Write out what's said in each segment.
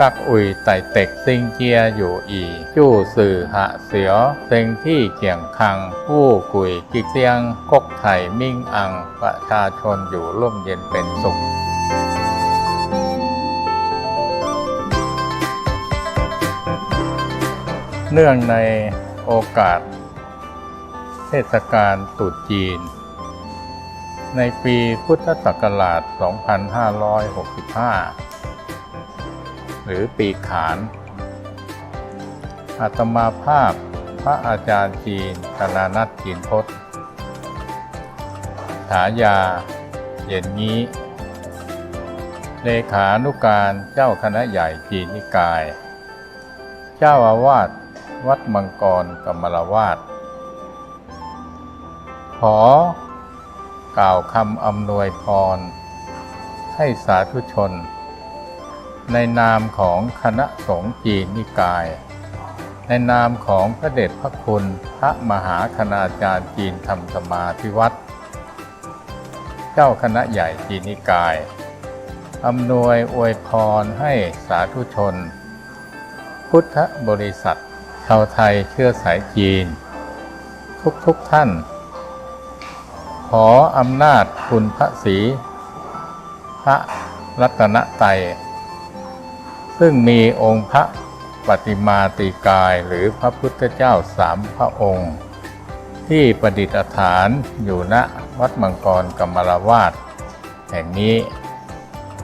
กักอุยไต่เต็กซิงเจียอยู่อีจู้สื่อหะเสียวเซ็งที่เกี่ยงคัง ผู้กุยกิกเซียงกกไถ่มิ่งอังประชาชนอยู่ร่มเย็นเป็นสุขเนื่องในโอกาส เทศกาลตรุษจีน ในปีพุทธศักราช 2565 หรือปีขานอาตมาภาพพระอาจารย์จีนธนานัทจีนพศฉายา เย็นนี้ เลขานุการเจ้าคณะใหญ่จีนนิกาย เจ้าอาวาสวัดมังกรกรรมรวาสขอกล่าวคำอำนวยพร ให้สาธุชน ในนามของคณะสงฆ์จีนนิกาย ในนามของพระเดชพระคุณพระมหาคณาจารย์จีนธรรมสมาธิวัดเจ้าคณะใหญ่จีนนิกายอำนวยอวยพรให้สาธุชน พุทธบริษัทชาวไทยเชื้อสายจีน ทุกๆทท่าน ขออำนาจคุณพระศรีพระรัตนไตร ซึ่งมีองค์พระปฏิมาติกายหรือพระพุทธเจ้าสามพระองค์ ที่ประดิษฐานอยู่ณวัดมังกรกรรมรวาสแห่งนี้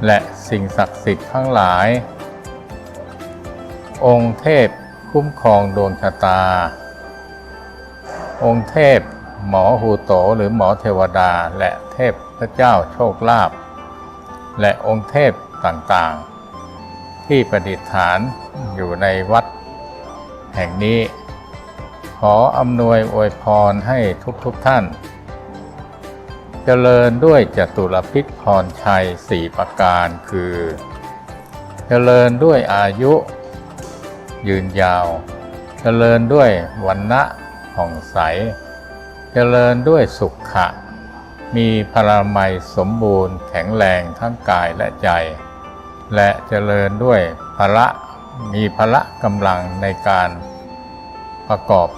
และสิ่งศักดิ์สิทธิ์ทั้งหลาย องค์เทพคุ้มครองดวงชะตา องค์เทพหมอหูโตหรือหมอเทวดาและเทพพระเจ้าโชคลาภและองค์เทพต่างๆ ที่ประดิษฐานอยู่ในวัดแห่งนี้ ขออำนวยอวยพรให้ทุกๆทท่าน เจริญด้วยจตุรพิษพรชัยสี่ประการคือ เจริญด้วยอายุยืนยาว เจริญด้วยวันณะผ่องใส เจริญด้วยสุขะ มีพลามัยสมบูรณ์แข็งแรงทั้งกายและใจ และเจริญด้วยพละมีพละกำลังในการประกอบ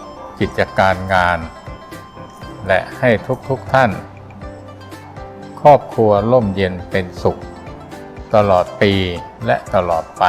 กิจการงาน และให้ทุกๆทท่าน ครอบครัวร่มเย็นเป็นสุข ตลอดปีและตลอดไป